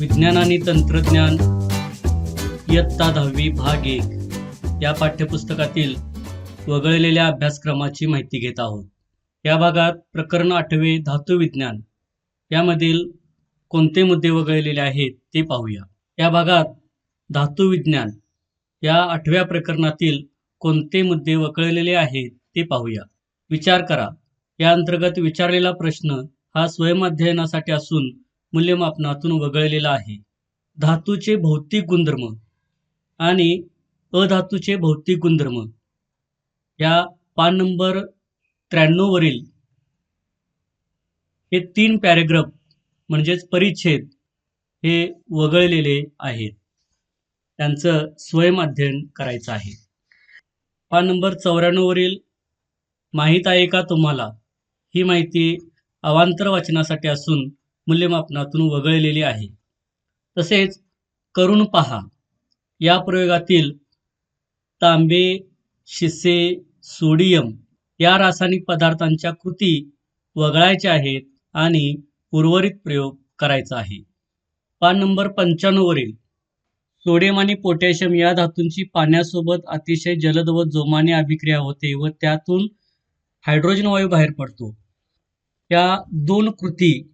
विज्ञान आणि तंत्रज्ञान इयत्ता दहावी भाग एक या पाठ्यपुस्तकातील वगळलेल्या अभ्यासक्रमाची माहिती घेत आहोत. या भागात प्रकरण आठवे धातू विज्ञान यामधील कोणते मुद्दे वगळलेले आहेत ते पाहूया. या भागात धातू विज्ञान या आठव्या प्रकरणातील कोणते मुद्दे वगळलेले आहेत ते पाहूया. विचार करा. या अंतर्गत विचारलेला प्रश्न हा स्वयंअध्ययनासाठी असून मूल्यमापनातून वगळलेला आहे. धातूचे भौतिक गुणधर्म आणि अधातूचे भौतिक गुणधर्म. या पान नंबर त्र्याण्णव वरील हे तीन पॅरेग्राफ म्हणजेच परिच्छेद हे वगळलेले आहेत. त्यांचं स्वयं अध्ययन करायचं आहे. पान नंबर चौऱ्याण्णववरील माहीत आहे का तुम्हाला? ही माहिती अवांतर वाचनासाठी असून मूल्यमापनातून वगळलेली आहे. तसेच करून पहा. या प्रयोगातील तांबे शिसे सोडियम या रासायनिक पदार्थांच्या कृती वगळायच्या आहेत आणि उर्वरित प्रयोग करायचा आहे. पान नंबर पंच्याण्णववरील. सोडियम आणि पोटॅशियम या धातूंची पाण्यासोबत अतिशय जलद व जोमाने अभिक्रिया होते व त्यातून हायड्रोजन वायू बाहेर पडतो. या दोन कृती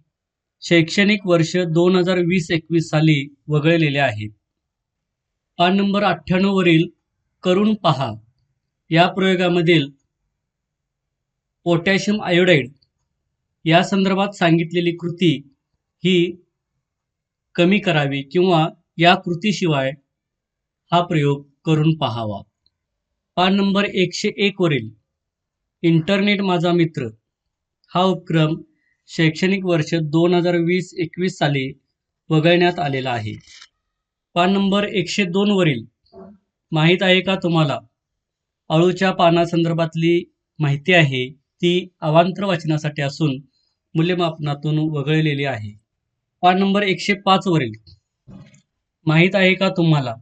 शैक्षणिक वर्ष दोन हजार वीस एकवीस साली वगळलेले आहेत. पान नंबर अठ्ठ्याण्णववरील करून पहा. या प्रयोगामधील पोटॅशियम आयोडाईड या संदर्भात सांगितलेली कृती ही कमी करावी किंवा या कृतीशिवाय हा प्रयोग करून पहावा. पान नंबर एकशे एकवरील इंटरनेट माझा मित्र. हा उपक्रम शैक्षणिक वर्ष दोन हजार वीस एकवीस साली वगळण्यात आलेला आहे. पान नंबर एकशे दोन वरील माहीत आहे का तुम्हाला? अळूच्या पानासंदर्भातली माहिती आहे. ती अवांतर वाचनासाठी असून मूल्यमापनातून वगळलेली आहे. पान नंबर एकशे पाच वरील माहीत आहे का तुम्हाला?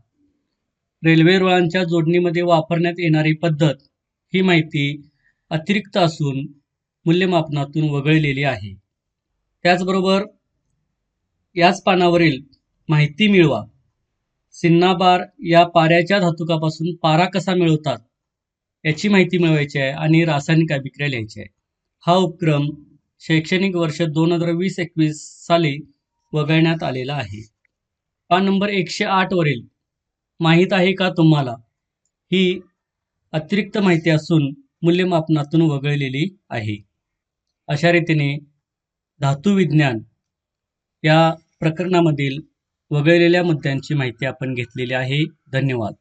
रेल्वे रुळांच्या जोडणीमध्ये वापरण्यात येणारी पद्धत ही माहिती अतिरिक्त असून मूल्यमापनातून वगळलेली आहे. त्याचबरोबर याच पानावरील माहिती मिळवा. सिन्नाबार या पाऱ्याच्या धातुकापासून पारा कसा मिळवतात याची माहिती मिळवायची आहे आणि रासायनिक अभिक्रिया लिहायची आहे. हा उपक्रम शैक्षणिक वर्ष दोन हजार वीस एकवीस साली वगळण्यात आलेला आहे. पान नंबर एकशे आठवरील माहीत आहे का तुम्हाला? ही अतिरिक्त माहिती असून मूल्यमापनातून वगळलेली आहे. अशा रीतीने धातू विज्ञान या प्रकरणामधील वगळलेल्या मुद्द्यांची माहिती आपण घेतलेली आहे. धन्यवाद.